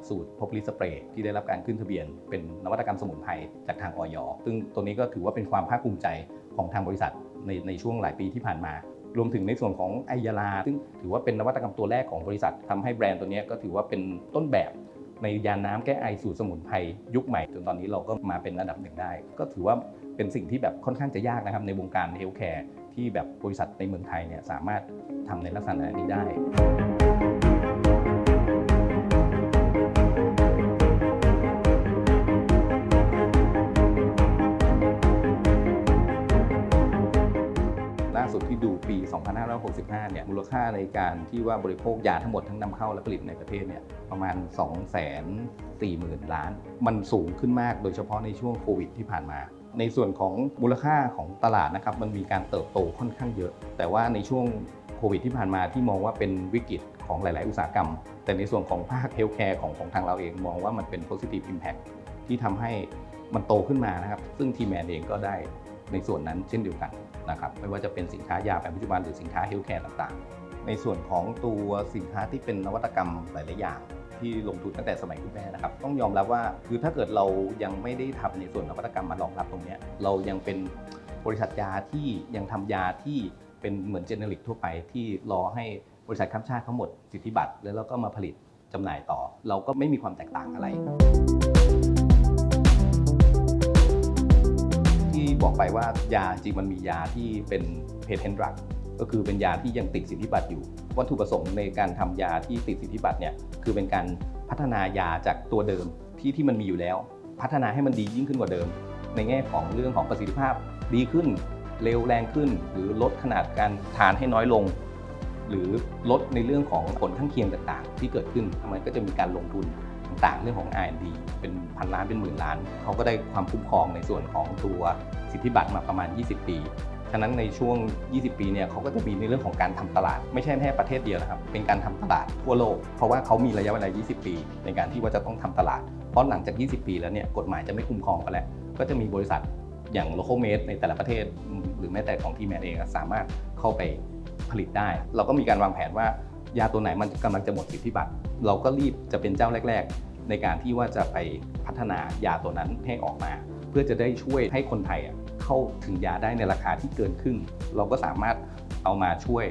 ับสูตรพบลิสเปรย์ที่ได้รับการขึ้นทะเบียน เป็นนวัตกรรมสมุนไพรจากทางออยซึ่งตัวนี้ก็ถือว่าเป็นความภาคภูมิใจของทางบริษัทในในช่วงหลายปีที่ผ่านมารวมถึงในส่วนของไอยาลา ซึ่งถือว่าเป็นนวัตกรรมตัวแรกของบริษัททำให้แบรนด์ตัวนี้ก็ถือว่าเป็นต้นแบบในยาน้ำแก้ไอสูตรสมุนไพรยุคใหม่ จนตอนนี้เราก็มาเป็นระดับหนึ่งได้ ก็ถือว่าเป็นสิ่งที่แบบค่อนข้างจะยากนะครับ ในวงการเฮลท์แคร์ที่แบบบริษัทในเมืองไทยเนี่ยสามารถทำในลักษณะนี้ได้ สุดที่ดูปี 2565 เนี่ยมูลค่าในการที่ว่าบริโภคยาทั้งหมดทั้งนำเข้าและผลิตในประเทศเนี่ยประมาณ 240,000 ล้าน มันสูงขึ้นมากโดยเฉพาะในช่วงโควิดที่ผ่านมา ในส่วนของมูลค่าของตลาดนะครับมันมีการเติบโตค่อนข้างเยอะ แต่ว่าในช่วงโควิดที่ผ่านมาที่มองว่าเป็นวิกฤตของหลาย ๆ อุตสาหกรรม แต่ในส่วนของภาคเฮลท์แคร์ของของทางเราเองมองว่ามันเป็น positive impact ที่ทำให้มันโตขึ้นมานะครับ ซึ่งทีแมนเองก็ได้ ในส่วนนั้นเช่นเดียวกันนะครับไม่ว่าจะเป็นสินค้ายาแผนปัจจุบันหรือสินค้าเฮลท์แคร์ต่างๆ ในส่วนของตัวสินค้าที่เป็นนวัตกรรมหลายๆอย่างที่ลงทุนตั้งแต่สมัยคุณแม่นะครับ ต้องยอมรับว่าคือถ้าเกิดเรายังไม่ได้ทำในส่วนนวัตกรรมมารองรับตรงนี้เรายังเป็นบริษัทยาที่ยังทำยาที่เป็นเหมือนเจเนริกทั่วไปที่รอให้บริษัทข้ามชาติเขาหมดสิทธิบัตรแล้วเราก็มาผลิตจำหน่ายต่อ เราก็ไม่มีความแตกต่างอะไร บอกไปว่ายาจริงมันมียาที่เป็นเพเทนดรักก็คือเป็นยาที่ยังติดสิทธิบัตรอยู่ วัตถุประสงค์ในการทำยาที่ติดสิทธิบัตรเนี่ยคือเป็นการพัฒนายาจากตัวเดิมที่ที่มันมีอยู่แล้ว พัฒนาให้มันดียิ่งขึ้นกว่าเดิม ในแง่ของเรื่องของประสิทธิภาพดีขึ้น เร็วแรงขึ้น หรือลดขนาดการทานให้น้อยลง หรือลดในเรื่องของผลข้างเคียงต่างๆ ที่เกิดขึ้นมันก็จะมีการลงทุน ต่างๆเรื่องของ R&D เป็นพันล้านเป็นหมื่นล้าน เขาก็ได้ความคุ้มครองในส่วนของตัวสิทธิบัตรมาประมาณ 20 ปี ฉะนั้นในช่วง 20 ปีเนี่ยเขาก็จะมีในเรื่องของการทำตลาด ไม่ใช่แค่ประเทศเดียวนะครับ เป็นการทำตลาดทั่วโลก เพราะว่าเขามีระยะเวลา 20 ปี ในการที่ว่าจะต้องทำตลาด เพราะหลังจาก 20 ปีแล้วเนี่ยกฎหมายจะไม่คุ้มครองกันแล้ว ก็จะมีบริษัทอย่าง local made ในแต่ละประเทศ หรือแม้แต่ของทีแมนเองสามารถเข้าไปผลิตได้ เราก็มีการวางแผนว่ายาตัวไหนมันกำลังจะหมดสิทธิบัตร เราก็รีบจะเป็นเจ้าแรก ๆ ในการที่ว่าจะไปพัฒนายาตัวนั้นให้ออกมา เพื่อจะได้ช่วยให้คนไทยเข้าถึงยาได้ในราคาที่เกินครึ่ง เราก็สามารถเอามาช่วย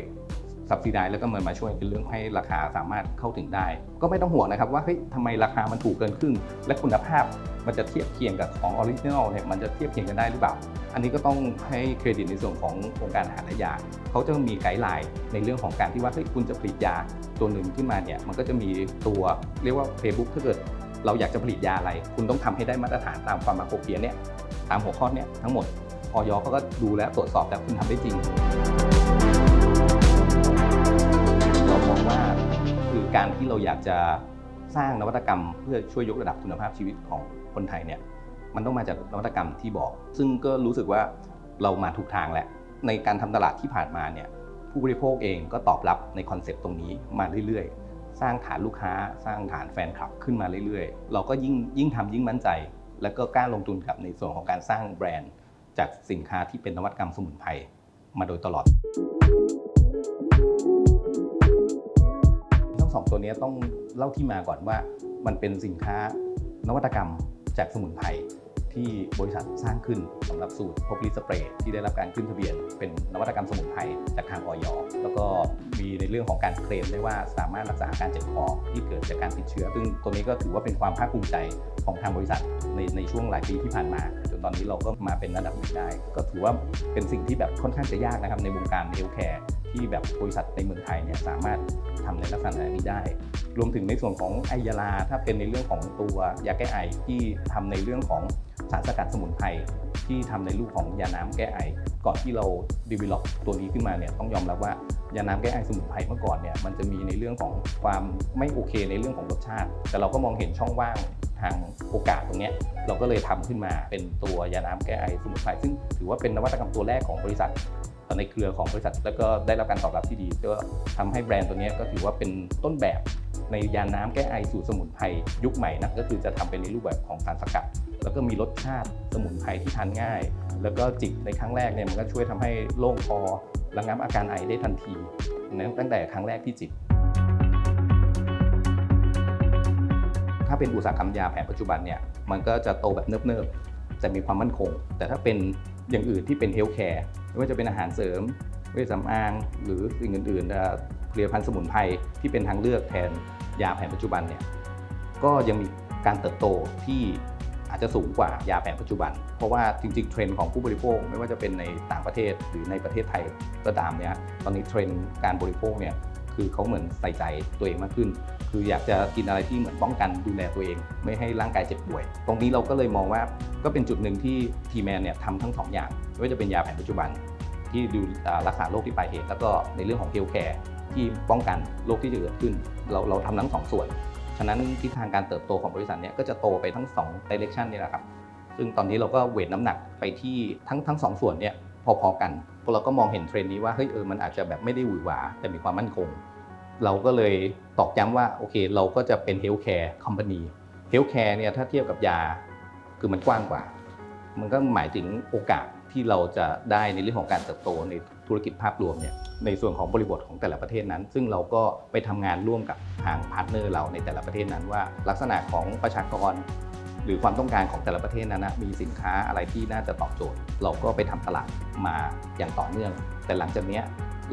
สับซิได้แล้วก็มันมาช่วยในเรื่องให้ราคาสามารถเข้าถึงได้ ก็ไม่ต้องห่วงนะครับว่าเฮ้ยทำไมราคามันถูกเกินครึ่ง และคุณภาพมันจะเทียบเคียงกับของออริจินอลเนี่ยมันจะเทียบเคียงกันได้หรือเปล่า อันนี้ก็ต้องให้เครดิตในส่วนขององค์การอาหารและยาเขาจะมีไกด์ไลน์ในเรื่องของการที่ว่าเฮ้ยคุณจะผลิตยาตัวหนึ่งขึ้นมาเนี่ยมันก็จะมีตัวเรียกว่า playbook ถ้าเกิดเราอยากจะผลิตยาอะไร คุณต้องทำให้ได้มาตรฐานตามความมาโคเพียเนี่ยตามหัวข้อเนี่ยทั้งหมดออยเขาก็ดูแลตรวจสอบแล้วคุณทำได้จริง มองว่าคือการที่เราอยากจะสร้างนวัตกรรม เพื่อช่วยยกระดับคุณภาพชีวิตของคนไทยเนี่ยมันต้องมาจากนวัตกรรมที่บอก ซึ่งก็รู้สึกว่าเรามาถูกทางแล้วในการทำตลาดที่ผ่านมาเนี่ยผู้บริโภคเองก็ตอบรับในคอนเซปต์ตรงนี้มาเรื่อยๆ สร้างฐานลูกค้า สร้างฐานแฟนคลับขึ้นมาเรื่อยๆ เราก็ยิ่งยิ่งทำยิ่งมั่นใจ แล้วก็กล้าลงทุนกับในส่วนของการสร้างแบรนด์ จากสินค้าที่เป็นนวัตกรรมสมุนไพรมาโดยตลอด สองตัวนี้ต้องเล่าที่มาก่อนว่ามันเป็นสินค้านวัตกรรมจากสมุนไพรที่บริษัทสร้างขึ้นสำหรับสูตรพบลิสเปรย์ที่ได้รับการขึ้นทะเบียน เป็นนวัตกรรมสมุนไพรจากทางออยแล้วก็มีในเรื่องของการเคลมได้ว่าสามารถรักษาอาการเจ็บคอที่เกิดจากการติดเชื้อ ซึ่งตัวนี้ก็ถือว่าเป็นความภาคภูมิใจของทางบริษัทในในช่วงหลายปีที่ผ่านมาจนตอนนี้เราก็มาเป็นระดับหนึ่งได้ ก็ถือว่าเป็นสิ่งที่แบบค่อนข้างจะยากนะครับในวงการเฮลท์แคร์ ที่แบบบริษัทในเมืองไทยเนี่ยสามารถทำในลักษณะนี้ได้ รวมถึงในส่วนของไอยาลา ถ้าเป็นในเรื่องของตัวยาแก้ไอที่ทำในเรื่องของสารสกัดสมุนไพรที่ทำในรูปของยาน้ำแก้ไอ ก่อนที่เรา develop ตัวนี้ขึ้นมาเนี่ยต้องยอมรับว่ายาน้ำแก้ไอสมุนไพรเมื่อก่อนเนี่ยมันจะมีในเรื่องของความไม่โอเคในเรื่องของรสชาติ แต่เราก็มองเห็นช่องว่างทางโอกาสตรงนี้เราก็เลยทำขึ้นมาเป็นตัวยาน้ำแก้ไอสมุนไพรซึ่งถือว่าเป็นนวัตกรรมตัวแรกของบริษัท ในเครือของบริษัท แล้วก็ได้รับการตอบรับที่ดีก็ทำให้แบรนด์ตัวนี้ก็ถือว่าเป็นต้นแบบในยาน้ำแก้ไอสูตรสมุนไพรยุคใหม่นะก็คือจะทำเป็นในรูปแบบของสารสกัด แล้วก็มีรสชาติสมุนไพรที่ทานง่าย แล้วก็จิบในครั้งแรกเนี่ยมันก็ช่วยทำให้โล่งคอระงับอาการไอได้ทันทีนตั้งแต่ครั้งแรกที่จิบถ้าเป็นอุตสาหกรรมยาแผนปัจจุบันเนี่ยมันก็จะโตแบบเนิบๆแต่มีความมั่นคง แต่ถ้าเป็น อย่างอื่นที่เป็นเฮลท์แคร์ไม่ว่าจะเป็นอาหารเสริมเวชสำอาง หรือสิ่งอื่นๆเอ่อผลิตภัณฑ์สมุนไพรที่เป็นทางเลือกแทนยาแผนปัจจุบันเนี่ยก็ยังมีการเติบโตที่อาจจะสูงกว่ายาแผนปัจจุบัน เพราะว่าจริงๆ เทรนด์ของผู้บริโภคไม่ว่าจะเป็นในต่างประเทศหรือในประเทศไทยก็ตามเนี่ยตอนนี้เทรนด์การบริโภคเนี่ย คือเขาเหมือนใส่ใจตัวเองมากขึ้น คืออยากจะกินอะไรที่เหมือนป้องกันดูแลตัวเอง ไม่ให้ร่างกายเจ็บป่วย ตรงนี้เราก็เลยมองว่าก็เป็นจุดหนึ่งที่ทีแมนเนี่ยทำทั้งสองอย่างไม่ว่าจะเป็นยาแผนปัจจุบัน ที่ดูรักษาโรคที่ปลายเหตุ แล้วก็ในเรื่องของเฮลท์แคร์ที่ป้องกันโรคที่จะเกิดขึ้น เราเราทำทั้งสองส่วน ฉะนั้นทิศทางการเติบโตของบริษัทเนี่ยก็จะโตไปทั้ง2 direction นี่แหละครับ ซึ่งตอนนี้เราก็เวทน้ำหนักไปที่ทั้งทั้งสองส่วนเนี่ยพอๆกัน เราก็มองเห็นเทรนด์นี้ว่าเฮ้ยเออมันอาจจะแบบไม่ได้หวือหวาแต่มีความมั่นคง เราก็เลยตอกย้ำว่าโอเค เราก็จะเป็นเฮลท์แคร์คอมพานีเฮลท์แคร์เนี่ยถ้าเทียบกับยาคือมันกว้างกว่า มันก็หมายถึงโอกาสที่เราจะได้ในเรื่องของการเติบโตในธุรกิจภาพรวมเนี่ยในส่วนของบริบทของแต่ละประเทศนั้น ซึ่งเราก็ไปทำงานร่วมกับทางพาร์ทเนอร์เราในแต่ละประเทศนั้นว่า ลักษณะของประชากร รือความต้องการของแต่ละประเทศนั้นนะมีสินค้าอะไรที่น่าจะตอบโจทย์ เราก็ไปทำตลาดมาอย่างต่อเนื่อง แต่หลังจากนี้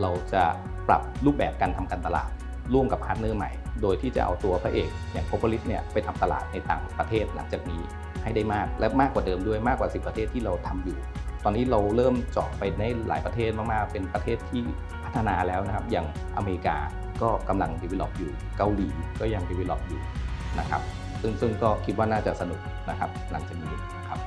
เราจะปรับรูปแบบการทำการตลาดร่วมกับพาร์ทเนอร์ใหม่ โดยที่จะเอาตัวพระเอกอย่างโ o โ o ลิสเนี่ยไปทำตลาดในต่างประเทศหลังจากนี้ให้ได้มากและมากกว่าเดิมด้วยมากกว่า 10 ประเทศที่เราทำอยู่ ตอนนี้เราเริ่มเจาะไปในหลายประเทศมากๆ เป็นประเทศที่พัฒนาแล้วนะครับ อย่างอเมริกาก็กำลัง develop อยู่ เกาหลีก็ยัง develop อยู่นะครับ ซึ่งก็คิดว่าน่าจะสนุกนะครับหลังจากนี้ครับ